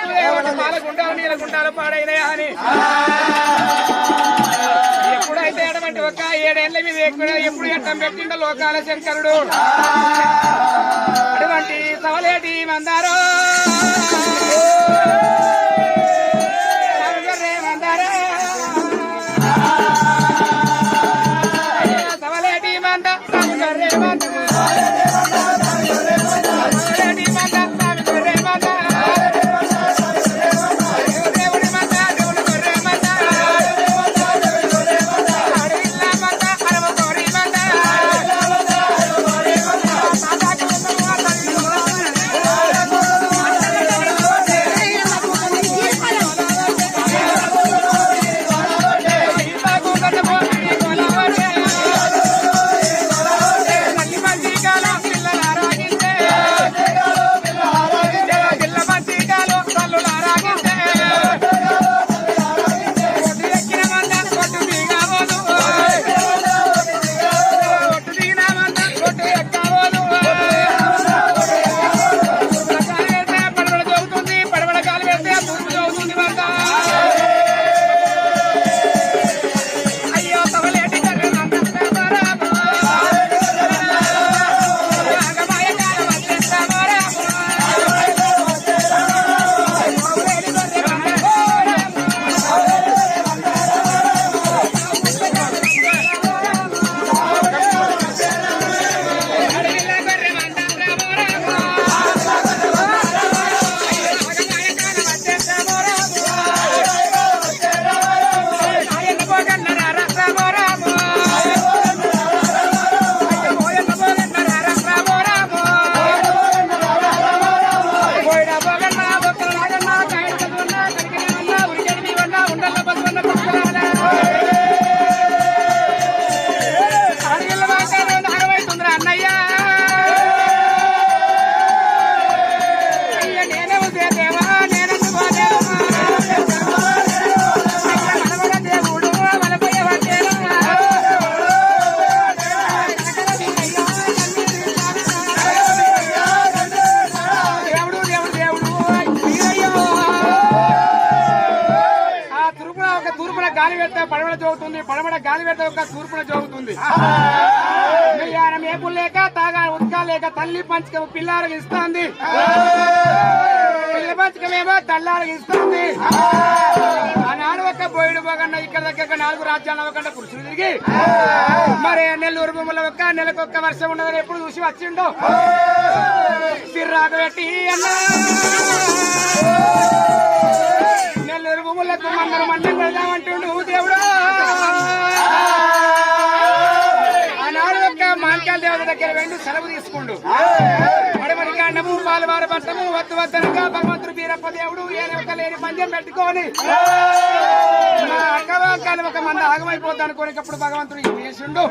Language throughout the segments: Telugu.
ఎల్ల గొర్రె జంతువులే ఒకటి పాల అని ఎప్పుడైతే ఎడమంటే ఒక ఏడేళ్ళ మీద ఎక్కడ ఎప్పుడు ఎట్టం పెట్టిండో లోకాల శంకరుడు. అటువంటి సవలేటి మందారో. లేక తాగా ఉత్కా లేక తల్లి పంచక పిల్లారికి ఇస్తుంది. పిల్ల పంచకమేమో తల్లారికి ఇస్తుంది. ఆనాడు ఒక బోయిడు పోకుండా ఇక్కడ దగ్గర నాలుగు రాజ్యాల ఒకట పురుషులు తిరిగి మరి నెల్లూరు భూముల ఒక్క నెలకొక్క వర్షం ఉన్నదని ఎప్పుడు చూసి వచ్చిండో. సిర్రాకు పెట్టి అన్నా. నెల్లూరు భూములకు మందరం మందం పెడదామంటుండు దేవుడు. వెండి సెలవు తీసుకుండు. మడిమడి కాండము పాలవార పట్టము వద్దు వద్దనగా భగవంతుడు వీరప్ప దేవుడు ఏనొక లేని పందెం పెట్టుకొని. మా అక్కవాకాలు ఒక మంద ఆగమైపోద్ది అనుకోనికప్పుడు భగవంతుడు ఏం చేసిండు?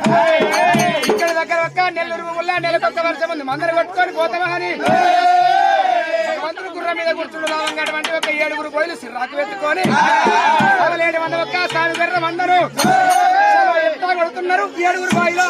ఇక్కడ దగ్గర ఒక్క నెల్లూరు భూముల్లో నెలకొక్క వర్షం ఉంది. మందరు కొట్టుకొని పోతామా అని. భగవంతుడు గుర్రం మీద కూర్చుండు. రావంగటువంటి ఒక ఏడుగురు పోయిలు సిర్రాకు వెతుకొని పదలేడు మంది ఒక్క సామి బెర్ర మందరు ఎట్లా కొడుతున్నారు ఏడుగురు బాయిలో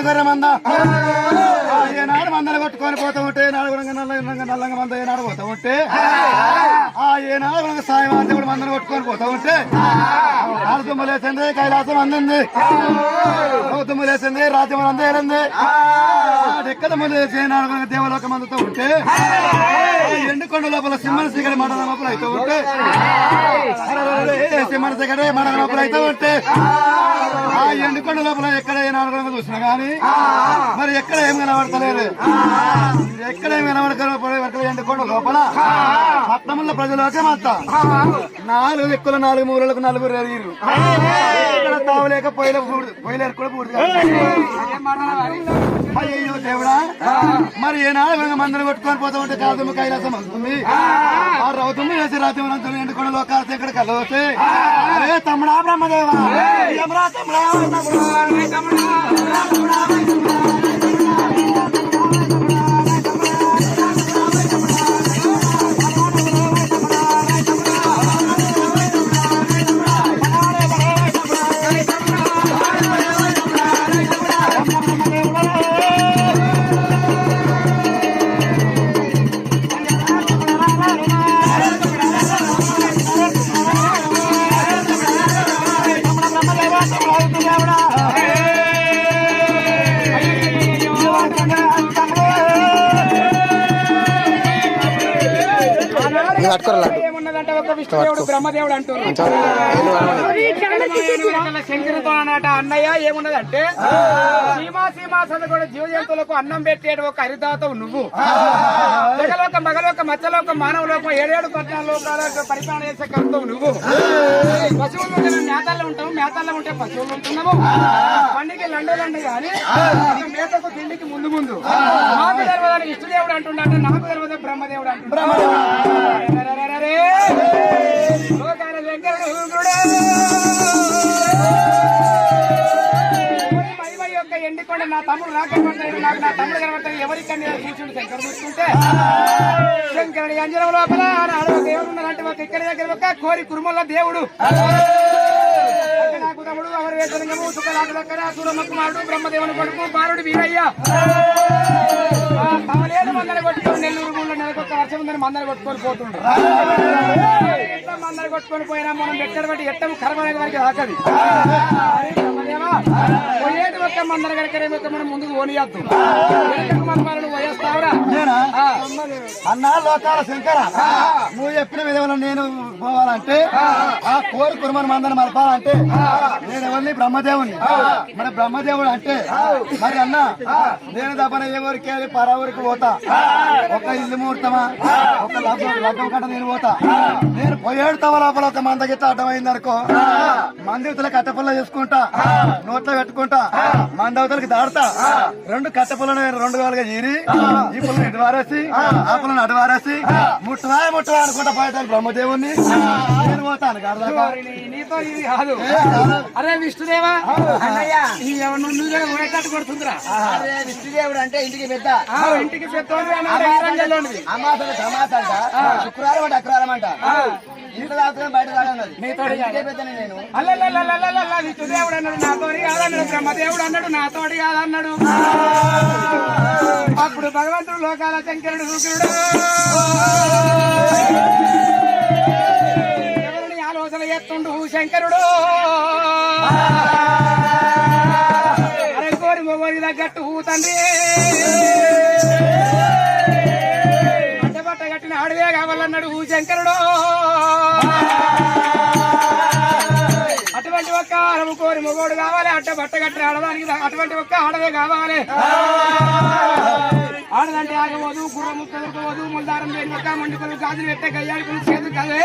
మంద గొర్రె మంద ఏనాడు మందలు కొట్టుకొని పోతా ఉంటే నాలుగురంగా నల్ల నల్లంగా మంద ఏనాడు పోతూ ఉంటే? ఆ ఏనాడు మనకు సాయం దేవుడు మందులు కొట్టుకొని పోతా ఉంటే ఆరు లేచింది కైలాసం అందింది. ఒక లేచింది వేసింది రాజ్యం అందేరింది ఎక్కడ ముందు వేసి నాలుగు దేవలోక మందుతో ఉంటే? ఎండుకొండ లోపల సింహన సిగడి మండల లోపల అయితే ఉంటే? సింహన సిగడి మండల లోపల అయితే ఉంటే? ఆ ఎండుకొండ లోపల ఎక్కడ ఏ నాలుగు చూసినా గానీ మరి ఎక్కడ ఏం కనబడతలేదు? ఎక్కడ ఏం కనబడక ఎండుకొండ లోపల? పట్టణంలో ప్రజలు నాలుగు దిక్కుల నాలుగు మూలలకు నలుగురు ఎరిగిరు ఇక్కడ తావలేక పొయ్యిల పొయ్యిలేరు కూడా పూర్తి అయ్యో దేవుడా. మరి ఏనాడు మందరం కొట్టుకొని పోతా ఉంటే కాదు కైలాసం అవుతుంది ఆ రౌతమ్మ వేసి రాజ్యం ఎండుకొండ లోకాలు ఇక్కడ కలవస్తే. అరే తమ్ముడా బ్రహ్మదేవా. తమ్ముడా తమ్ముడా. పట్టుకోరా. ఏమున్నదంటే ఒక విష్ణుదేవుడు బ్రహ్మదేవుడు అంటున్నారు. శంకరుతో అన్నట అన్నయ్య ఏమున్నదంటే సీమా సీమా కూడా జీవ జంతువులకు అన్నం పెట్టేడు ఒక హరిదాతవు నువ్వు. జగలోక మగలోక మచ్చలోక మానవలోక ఏడేడు పద్నాలుగు లోకాలకు పరిపాలన చేసే కలుతావు నువ్వు. పశువులు ఉంటే మేము మేతల్లో ఉంటాము మేతల్లో ఉంటే పశువులు ఉంటున్నాము. పండికి లండు లండు కానీ మేతకు తిండికి ముందు ముందు. నాకు తెలియదని విష్ణుదేవుడు అంటున్నాడు నాకు తెలియదు బ్రహ్మదేవుడు అంటున్నాడు. యొక్క ఎండికొండ నా తమ్ముడు నాకే నాకు నా తమ్ముడు కనబడతాడు ఎవరికండి కూర్చుండు శంకరుడు చూసుకుంటే శంకరుడి అంజనం లోపల దేవుడు ఉన్నారంటే ఒక ఇక్కడి దగ్గర ఒక కోరి కురుమల దేవుడు నాకు తమ్ముడు అవరు వేసలింగము సుఖలాకు దగ్గర సూరమ్మ కుమారుడు బ్రహ్మదేవుని కొడుకు బాలుడు వీరయ్య పవలేడు మందర కొట్టుకొని నెల్లూరు ఊళ్ళో నెలకొక వర్షం ఉందని మందర కొట్టుకొని పోతుండ్రు. ఎట్లా మందర కొట్టుకొని పోయినా మనం ఎక్కడ బట్టి ఎట్టము కర్మ వారికి హాకది బ్రహ్మదేవా ఒక్క మందర కనుక ఒక్క మనం ముందుకు. అన్నా లోకాల శంకర. నువ్వు చెప్పిన విధంగా నేను పోవాలంటే ఆ. కోరి కుర్మని మందని మలపాలంటే నేను ఎవరిని? బ్రహ్మదేవుని మరి బ్రహ్మదేవుడు అంటే మరి అన్న నేను తప్పన ఏ ఊరికి పరా ఊరికి పోతా? ఒక ఇల్లు ముహూర్తమా ఒక లగ్గం కట్ట నేను పోతా? నేను పోయేడు తవ లోపల? ఒక మంద గిట్ట అడ్డమైంది అనుకో మందితుల కట్టపుల్ల చేసుకుంటా. నోట్లో పెట్టుకుంటా. మందవతలకి దాడతా. రెండు కట్టపుల్లను రెండు వేలుగా చీరి ఈ పుల్లని ఇటు వారేసి ఆ. పుల్లని అటు వారేసి ముట్టువా ముట్టువా అనుకుంటా పోయేటాను బ్రహ్మదేవుని నేను పోతాను నీ- నీతో ఇది కాదు. అరే విష్ణుదేవా నువ్వు పోయేటట్టు కొడుతుందిరా. అరే విష్ణుదేవుడు అంటే ఇంటికి పెద్ద. ఆ, ఇంటికి. అమాసంట టమాటా అంట శుక్రవారం అంట అక్రవారం అంట. ఇంట్లో బయట. ఇంటికే పెద్దనే నేను. అల్లల్లల్లల్లల్లల్ల, విష్ణుదేవుడు అన్నాడు నాతోటి కాదన్నాడు బ్రహ్మదేవుడు అన్నాడు నాతోటి కాదన్నాడు. అప్పుడు భగవంతుడు లోకాల శంకరుడు శుక్రుడు. చేస్తుండు శంకరుడు అరకోరి కోరి తగ్గట్టు తండ్రి. అడ్డబట్ట కట్టిన అడవే కావాలన్నాడు శంకరుడు అటువంటి ఒక్క అరవు కోరి మొగోడు కావాలి అట్ట బట్ట కట్టిన ఆడదానికి అటువంటి ఒక్క ఆడవే కావాలి. ఆడదంటే ఆగబోదు గుర్ర ముక్క దొరకబోదు ముల్దారం లేని ఒక్క మండుకలు గాజులు పెట్టే గయ్యాడుకులు చేతులు కదే.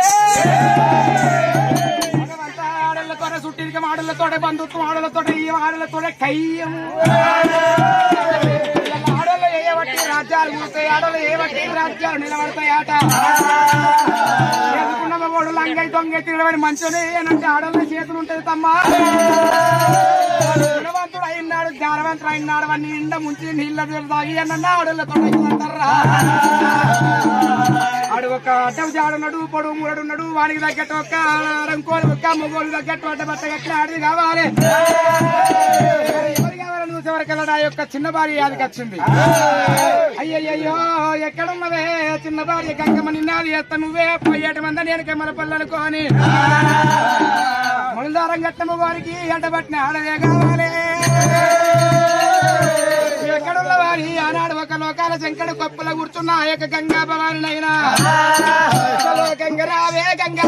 ఆడళ్ళతో సుట్టిరికం ఆడళ్ళతో బంధుత్వం ఆడలతో ఈ ఆడలతో కయ్యము ఆడలు చేయబట్టి రాజ్య రాజ్యాలు మూస్తాయి ఆడలు ఏ బట్టి రాజ్యాలు నిలబడతాయి ఆట. ఎందుకున్న మగోడు లంగై దొంగై తినడమని మంచోనే అంటే ఆడల చేతులు ఉంటది తమ్మా. గుణవంతుడు అయినాడు జ్ఞానవంతుడు అయినాడు అన్ని నిండా ముంచి నీళ్ళ నీళ్ళు తాగి అన్న ఆడలతో అంటారా ఆడు ఒక అడ్డం జాడున్నాడు పొడుగు మూడున్నాడు వానికి తగ్గట్టు ఒక రంకోలు ఒక మొగోలు తగ్గట్టు అడ్డ బట్ట గట్ల ఆడిది కావాలి. చూసేవరకెళ్ళడా యొక్క చిన్న భార్య యాదికి వచ్చింది. అయ్యయ్యో ఎక్కడున్నవే? చిన్న భార్య గంగమ్మ నిన్నాది ఎత్త నువ్వే పోయేటి మంద నేను కెమ్మల పల్లనుకోని అని. ముళదారం గట్టమ్మ వారికి ఎండబట్టిన ఆడదే కావాలి. ఎక్కడున్న వారి ఆనాడు ఒక లోకాల శంకడు కొప్పుల కూర్చున్న ఆ యొక్క గంగా భవానినైనా గంగ రావే గంగా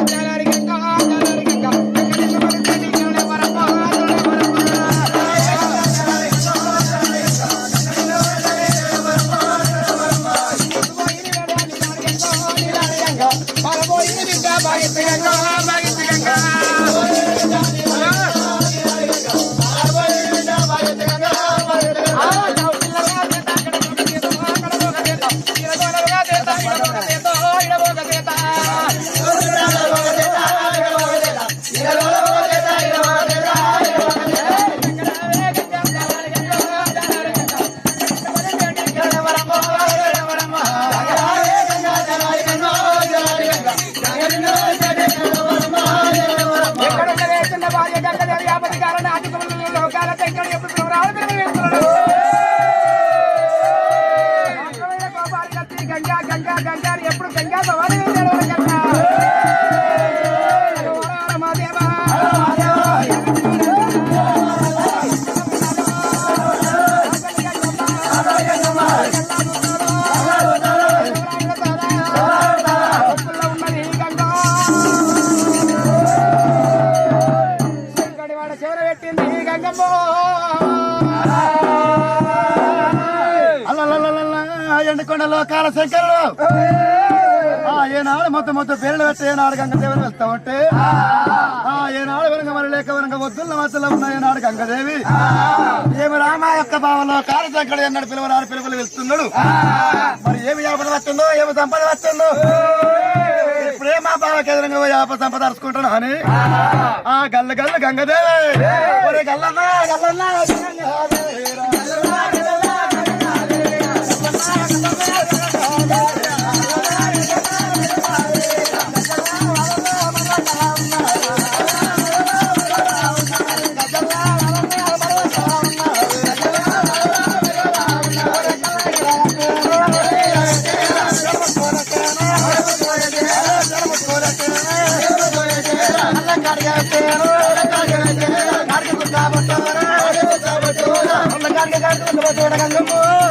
ఏనాడు మొత్తం మొత్తం పేర్లు పెట్టి ఏనాడు గంగదేవిని వెళ్తా ఉంటే ఆ ఏనాడు వెనక మరి లేక వెనక వద్దుల మధ్యలో ఉన్న ఏనాడు గంగదేవి ఏమి రామ యొక్క భావంలో కాల శంకరుడు ఎన్నడు పిలువరాని పిలుపులు వెళ్తున్నాడు మరి ఏమి యాపద వస్తుందో ఏమి సంపద వస్తుందో ఇప్పుడే మా బావకి ఎదురుగా పోయి యాప సంపద అరుచుకుంటాను అని ఆ గల్ల గల్ల గంగదేవి గల్లన్నా గల్లన్నా para loco.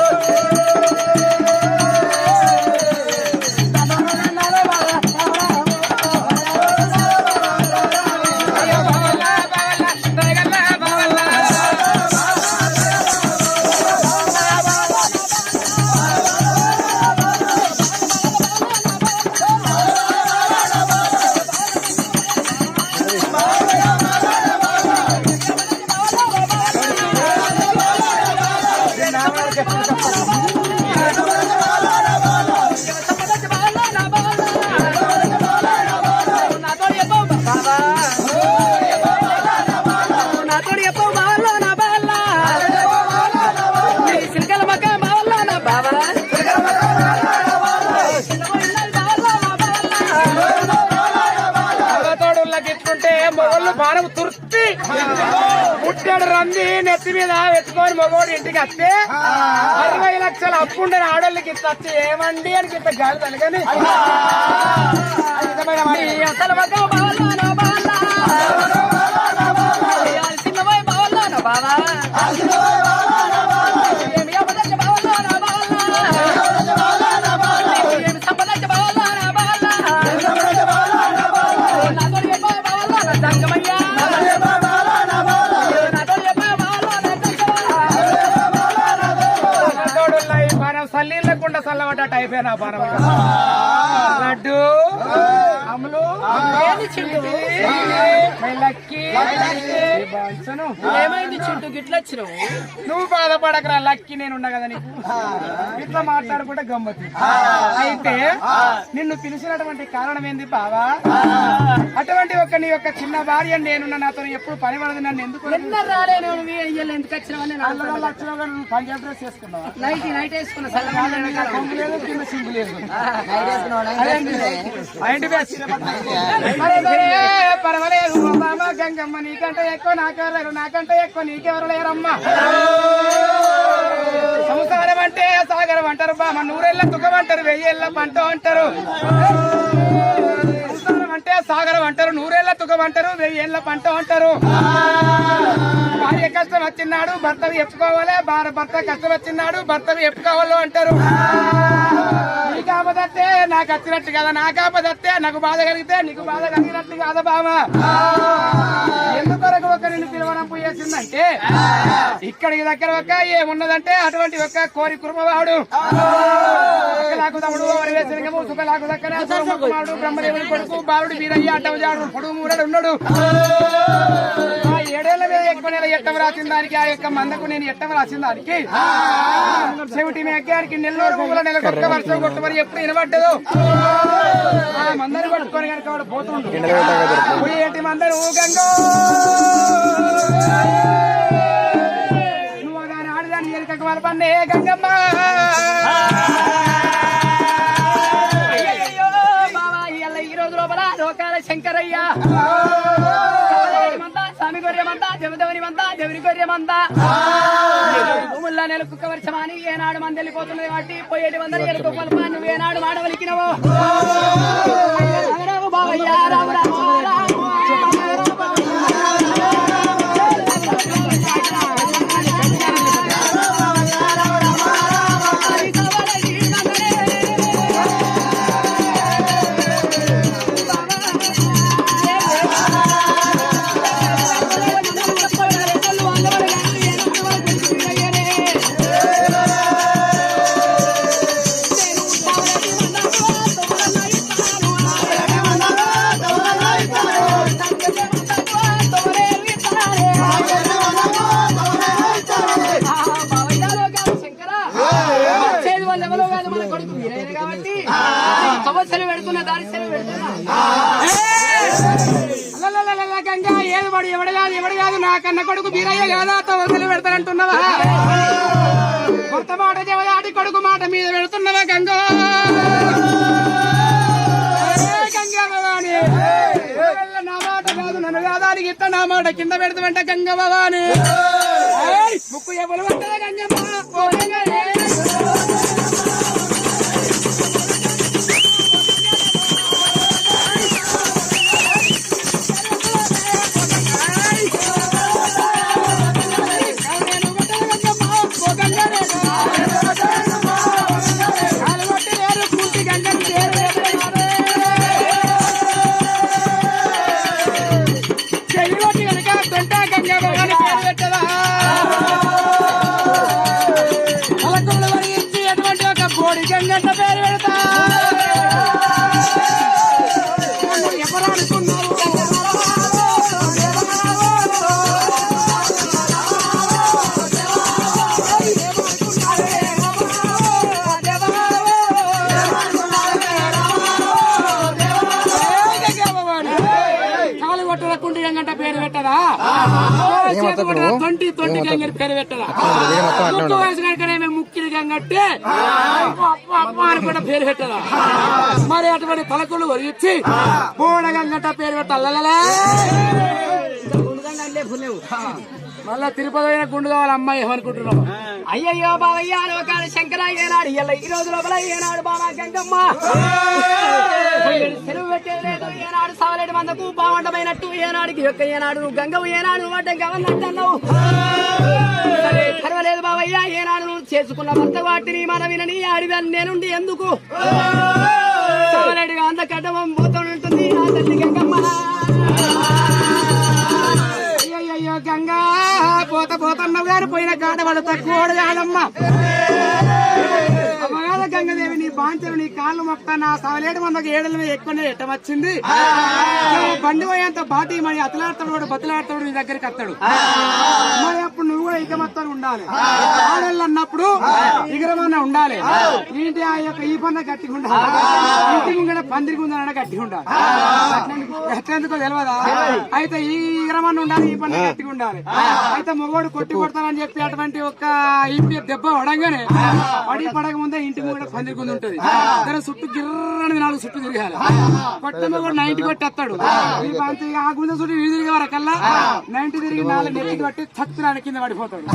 బాణం తుర్తి. పుట్టాడు రంది నెత్తి మీద ఎత్తుకొని మగోడు ఇంటికి వస్తే అరవై లక్షల అప్పుండే ఆడోళ్ళకి ఇంత వచ్చి ఏమండి అని ఇంత గాలి తలగని. అసలు మగ అయిపోయినా పానం లడ్డు. ఏంది లక్కీ. ఏమైంది చింటూ గిట్లా వచ్చినావు నువ్వు బాధపడకరా లక్కీ నేను ఉన్నా కదా నీకు ఇట్లా మాట్లాడుకుంటే గమ్మతి అయితే నిన్ను పిలిచినటువంటి కారణం ఏంది బావా అటువంటి ఒక నీ యొక్క చిన్న భార్య నేనున్న నాతో ఎప్పుడు పని పడదు నన్ను ఎందుకు ఇయ్యాలి ఎందుకు నేను వచ్చినావు పంజాబ్ డ్రెస్ వేసుకున్నావా నైట్ నైట్ వేసుకున్నా పర్వాలేదు బాబా గంగమ్మ నీకంటే ఎక్కువ నాకెవరు నాకంటే ఎక్కువ నీకెవరు లేరమ్మా. సంసారం అంటే సాగరం అంటారు బామ్మ. నూరేళ్ళ తుకమంటారు వెయ్యేళ్ళ పంట అంటారు. అంటే సాగరం అంటారు నూరేళ్ళ తుకం అంటారు వెయ్యేళ్ళ పంట అంటారు. భార్య కష్టం వచ్చినాడు భర్తవి ఎప్పుకోవాలి భార్య భర్త కష్టం వచ్చినాడు భర్తవి ఎప్పుకోవాలో అంటారు. నీకు ఆపదత్తే నాకు వచ్చినట్టు కదా నాకు ఆపదత్తే నాకు బాధ కలిగితే నీకు బాధ కలిగినట్టు కాదా బామ ఎందుకొరకు ఒక నిన్ను పిలవనంపు చేసిందంటే ఇక్కడికి దగ్గర ఒక ఏమున్నదంటే అటువంటి ఒక కోరి కురుమవాడు. సుఖలాకు తమ్ముడు సుఖలాకు దక్కనే కుమారుడు బ్రహ్మదేవుడి కొడుకు వీరయ్య అట్టవజాడు పొడుగు మూడడు ఉన్నాడు. ఆ ఏడేళ్ళ మీద ఎక్కువ నెల ఎట్టం రాసిన దానికి ఆ యొక్క మందకు నేను ఎట్టం రాసిన దానికి. చెవిటి మేకారికి నెల్లూరు పువ్వుల నెలకొక్క వర్షం కొట్టుమని ఎప్పుడు వినబడ్డదు. ఆ మందరు కొట్టుకొని కనుక వాడు పోతుండు పోయేటి మందరు? గంగో! నువ్వు దాని ఆడదాని ఎలుకకు వలపన్నే గంగమ్మ! స్వామి గొర్రెమంతా జమదేవునిమంతా దేవుని గొర్రెమంతా భూముల్లో నెల కుక్క వర్షమాని ఏనాడు మంది వెళ్ళిపోతున్నది కాబట్టి పోయేటి వందలు ఎలుక పలుపా నువ్వు ఏనాడు మాడవలికినవో రామరావు బాబయ్యా రామరావు పెడుతున్న దారి సెలవు పెడుతున్నా. గంగా ఏది పడు ఎవడు కాదు ఎవడు కాదు నా కన్న కొడుకు బీరయ్య కాదా వదిలి పెడతానంటున్నావా? కొత్త మాట జవదాటి కొడుకు మాట మీద పెడుతున్నావా గంగో? నా మాట కాదు నన్ను కాదానికి ఇట్ట నా మాట కింద పెడతామంట గంగ భవాని? ముక్కు ఎవరు పట్టదా గంగమ్మ? గంగన్న పేరు పెడతా? ఎవరు అనుకున్నారు పేరు పెట్టదా తొంటి తొంటి పేరు పెట్టదా? ముక్కు వయసు కనుకనే మేము ముక్కిడి గంగట్టే అప్ప అని కూడా పేరు పెట్టదా? మరి అటువంటి పలకలు ఇచ్చి? పూడ పేరు పెట్టాలలే మళ్ళా తిరుపతి అయిన గుండు కావాలి అమ్మాయి ఏమనుకుంటున్నావు? అయ్యయ్యో బావయ్య లోకాల శంకర ఏనాడు ఈ రోజు లోపల ఏనాడు బాబా గంగమ్మ? వందకు సవలేడు ఏనాడికి యొక్క ఏనాడు నువ్వు గంగవు ఏనాడు నువ్వు అడ్డం గవన్నట్టన్నావు పర్వాలేదు బావయ్య ఏనాడు నువ్వు చేసుకున్న భర్త వాటిని మన వినని ఆడిదాన్ని నేనుండి ఎందుకు? అంత కడ్డమం పోతుంటుంది నా తల్లి గంగమ్మ. అయ్యో గంగా పోత పోతన్నావు గారు పోయిన కాడ వాళ్ళు తక్కువ కాదమ్మా. గంగదేవి నీ బాంచలు నీ కాళ్ళు మొక్క నా సవలేడు మందకు ఏడల మీద ఎక్కువనే ఎట్టం వచ్చింది బండి పోయేంత బాటి మరి అతలాడతాడు బతులాడతాడు నీ దగ్గరికి వస్తాడు. మరి అప్పుడు నువ్వు కూడా ఇక మొత్తం ఉండాలి. ఆడళ్ళు అన్నప్పుడు ఇగరమన్న ఉండాలి. ఏంటి ఆ యొక్క ఈ పన్న గట్టిగా ఉండాలి ఇంటి ముంగడ పందిరి ఉందన్న గట్టిగా ఉండాలి గట్టెందుకో తెలియదా అయితే ఈ ఇగరమన్న ఉండాలి ఈ పన్న గట్టిగా ఉండాలి అయితే మొగోడు కొట్టి కొడతానని చెప్పి అటువంటి ఒక ఇంటి దెబ్బ పడంగానే పడి పడక ముందే ఇంటి ముంగడ పందిరి కుంది ఉంటది. దాని చుట్టూ గిర్రని నాలుగు చుట్టూ తిరగాలి. కొట్టే మొగోడు నైన్టీ కొట్టేస్తాడు. ఆ. గుండె చుట్టూ వీధి తిరిగే వరకల్లా నైన్టీ తిరిగి నాలుగు నెత్తికి కొట్టి తత్తురాని కింద పడిపోతాడు.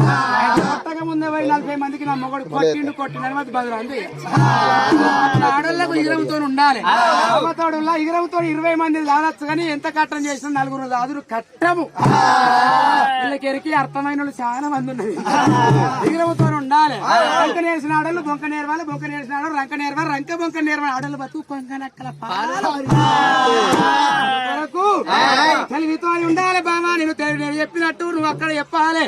కొట్టక ముందే పోయి నలభై మందికి నా మొగడు కొట్టిండు కొట్టిండు అది. బదులు అట్లా ఆడోళ్ళకు ఇగరంతో ఉండాలి. అమ్మతోడులా ఇగరంతో ఇరవై మంది దాదచ్చు కానీ ఎంత కట్టం చేసినా నలుగురు దాదురు కట్టము. వీళ్ళకి ఎరికి అర్థమైన వాళ్ళు చాలా మంది ఉన్నది. ఇగరంతో ఉండాలి. రంక నేర్చిన ఆడలు బొంక నేర్వాలి బొంక ఆడలు రంక నేర్వాలి రంక బొంక నేర్వాలి ఆడలు బతుకు కొంక నక్కల పాలు. వరకు తెలివితో ఉండాలి బామా నేను నేను చెప్పినట్టు నువ్వు అక్కడ చెప్పాలి.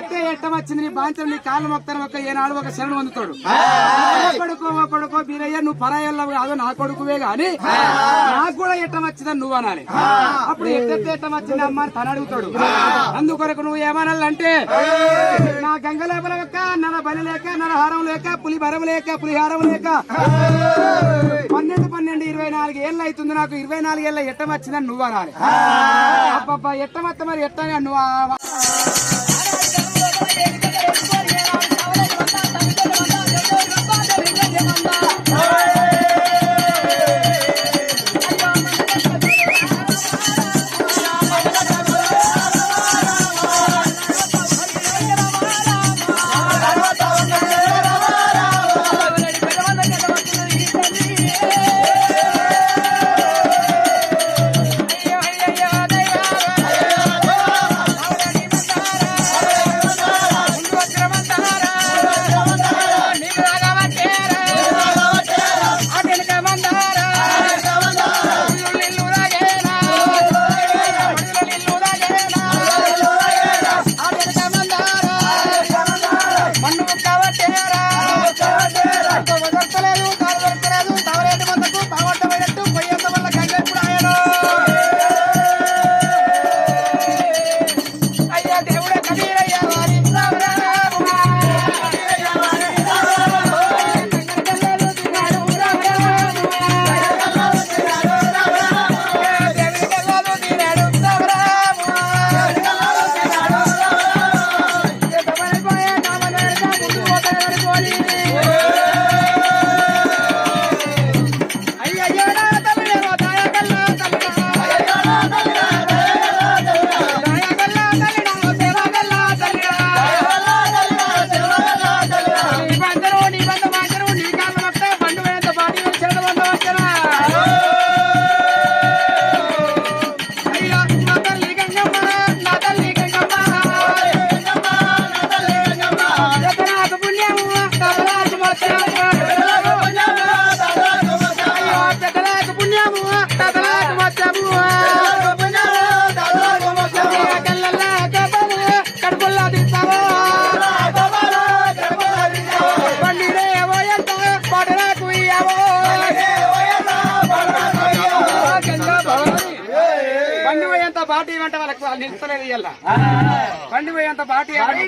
ఎప్పే ఎట్టం వచ్చింది నీ బాంచం నీ కాళ్ళు మొక్తాను ఒక ఏనాడు ఒక శరణు పొందుతాడు ఓ కొడుకో ఓ కొడుకో బీరయ్య నువ్వు పరాయల్లో కాదు నా కొడుకువే గాని నాకు కూడా ఎట్టం వచ్చిందని నువ్వు అనాలి. అప్పుడు ఎట్టెత్తే ఎట్టం వచ్చింది అమ్మ అని తను అడుగుతాడు. అందుకొరకు నువ్వు ఏమనాలంటే నా గంగలేపల యొక్క నన్న బలి లేక నన్న హారం లేక పులిభరం లేక పులిహారం లేక పన్నెండు పన్నెండు ఇరవై నాలుగు ఏళ్ళు అవుతుంది నాకు. ఇరవై నాలుగు ఏళ్ళ ఎట్టం వచ్చిందని నువ్వు అనాలి. అబ్బబ్బా ఎట్ట వస్తా మరి ఎట్ట నువ్వు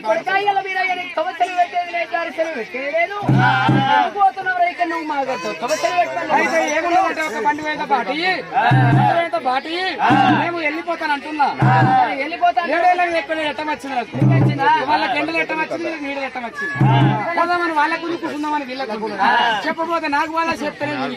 కొడకాయల మీద పెట్టేది లేదు, పెట్టేది లేదు. పోతున్నావు నువ్వు అయితే ఒక బాటి బాటి మేము వెళ్ళిపోతాను అంటున్నా. వెళ్ళిపోతాను. ఏడేళ్ళకి ఎక్కువ ఎట్టం వచ్చింది నాకు? వాళ్ళకి ఎండలు ఎట్టం వచ్చింది నీళ్ళు ఎట్టం వచ్చింది. పోదామని వాళ్ళ గురించి కూర్చుందామని వీళ్ళకు చెప్పబోతే నాకు వాళ్ళ చెప్తలేదు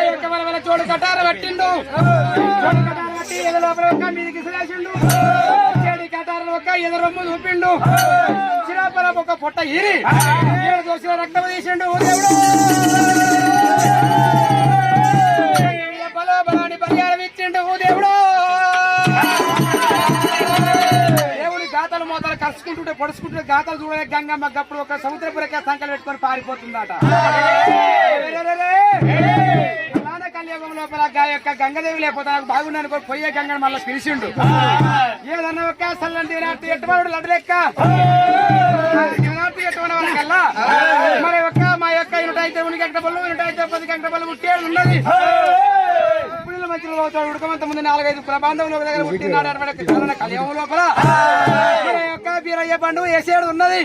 మీద యొక్క వల వల చోడు కటార పెట్టిండు. చోడు కటార పెట్టి ఎద లోపల ఒక మీదికి సిలేసిండు చెడి కటారలు ఒక్క ఎద రొమ్ము చూపిండు చిరాపల ఒక పొట్ట ఇరి ఏడు దోషుల రక్తం తీసిండు. దేవుడు! కలుసుకుంటుంటే పొడుచుకుంటుంటే గాతలు చూడలే గంగమ్మ గప్పుడు ఒక సముద్రపురకే సంకలు పెట్టుకొని పారిపోతుందట. కలియుగం లోపల యొక్క గంగదేవి లేకపోతే నాకు బాగుంది అనుకో పోయే గంగను మళ్ళీ పిలిచిండు. ఏదన్నా ఒక్క సల్లంటి నాటి ఎట్టువాడు లడ్డలెక్క నాటి ఎట్టువన వాళ్ళకల్లా మరి ఒక్క మా యొక్క ఇనుట అయితే ఉనికి గంట బళ్ళు ఇనుట అయితే పది గంట బళ్ళు ముట్టేది ఉన్నది. ఇప్పుడు మధ్యలో ఉడకమంత ముందు నాలుగైదు కుల దగ్గర పుట్టినాడు అటువంటి కలన లోపల. యొక్క బీరయ్య పండుగ వేసేడు ఉన్నది.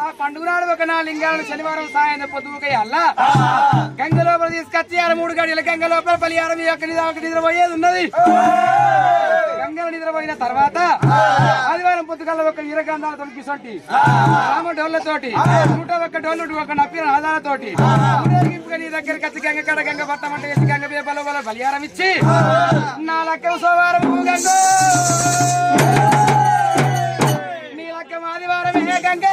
ఆ పండుగ నాడు ఒక నా లింగాలను శనివారం సాయంత్రం పొద్దుకయ్యాల గంగ లోపల తీసుకొచ్చి ఆడ మూడు గడియల గంగ లోపల బలిహారం యొక్క నిద్ర ఒక నిద్రపోయేది ఉన్నది. సంఘం నిద్రపోయిన తర్వాత ఆదివారం పొద్దుగల ఒక ఇరగంధాలతో కిసొంటి రామ డోళ్ళతోటి నూట ఒక్క డోళ్ళు ఒక నప్పిన ఆధారతోటి ఊరేగింపుగా నీ దగ్గర కచ్చి గంగ కడ గంగ పట్టమంటే ఎత్తి గంగ బీపల వల్ల బలియారం ఇచ్చి నా లక్క సోమవారం గంగ. నీ లక్క ఏ గంగ.